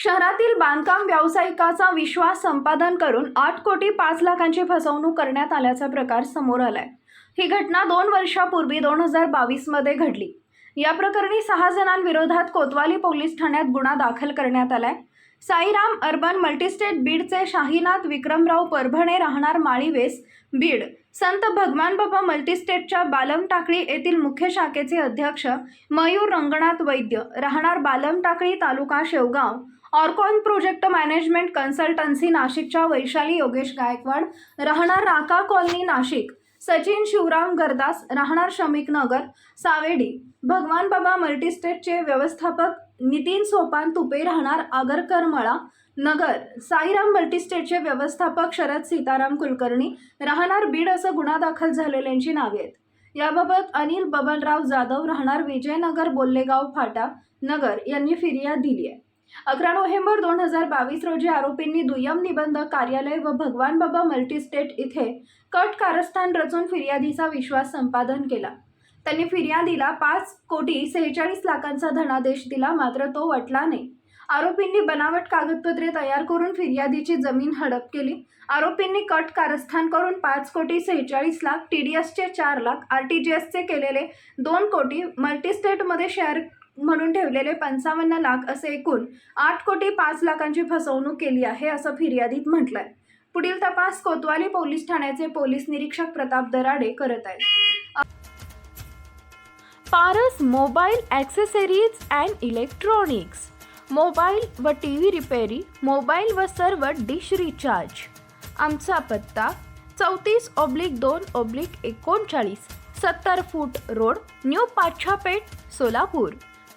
शहरातील बांधकाम व्यावसायिकाचा विश्वास संपादन करून आठ कोटी पाच लाखांची फसवणूक करण्यात आल्याचा प्रकार समोर आलाय. ही घटना दोन वर्षापूर्वी दोन हजार बावीसमध्ये घडली. या प्रकरणी सहा जणांविरोधात कोतवाली पोलीस ठाण्यात गुन्हा दाखल करण्यात आलाय. साईराम अर्बन मल्टीस्टेट बीडचे शाहीनाथ विक्रमराव परभणे राहणार माळीवेस बीड. संत भगवान बाबा मल्टीस्टेटच्या बालम टाकळी येथील मुख्य शाखेचे अध्यक्ष मयूर रंगनाथ वैद्य. राहणार Balam Takali taluka Shevgaon. Orcon project management consultancy नाशिकच्या वैशाली योगेश गायकवाड राहणार राका कॉलनी नाशिक सचिन शिवराम गरदास राहणार शमिक नगर सावेडी भगवान बाबा मल्टीस्टेटचे व्यवस्थापक नितीन सोपान तुपे राहणार आगरकर मळा नगर साईराम मल्टीस्टेटचे व्यवस्थापक शरद सीताराम कुलकर्णी राहणार बीड असं गुन्हा दाखल झालेल्यांची नावे आहेत. याबाबत अनिल बबनराव जाधव राहणार विजयनगर बोल्लेगाव फाटा नगर यांनी फिर्याद दिली आहे. अकरा नोव्हेंबर दोन हजार बावीस रोजी आरोपींनी दुय्यम निबंध कार्यालय व भगवान बाबा मल्टीस्टेट इथे कट कारस्थान रचून फिर्यादीचा विश्वास संपादन केला. त्यांनी फिर्यादीला पाच कोटी सेहेचाळीस लाखांचा धनादेश दिला मात्र तो वटला नाही. आरोपींनी बनावट कागदपत्रे तयार करून फिर्यादीची जमीन हडप केली. आरोपींनी कट कारस्थान करून पाच कोटी सेहेचाळीस लाख टी डी एसचे चार लाख आर टी जी एसचे केलेले दोन कोटी मल्टीस्टेटमध्ये शेअर म्हणून ठेवलेले पंचावन्न लाख असे एकूण आठ कोटी पाच लाखांची फसवणूक केली आहे असं फिर्यादीत म्हटलंय. पुढील तपास कोतवाली पोलीस ठाण्याचे पोलीस निरीक्षक प्रताप दराडे करत आहेत. Paras mobile accessories and electronics. Mobile व टी व्ही रिपेरी मोबाईल व सर्व डिश रिचार्ज. आमचा पत्ता चौतीस ऑब्लिक दोन ऑब्लिक एकोणचाळीस सत्तर foot road new Pachha Peth Solapur.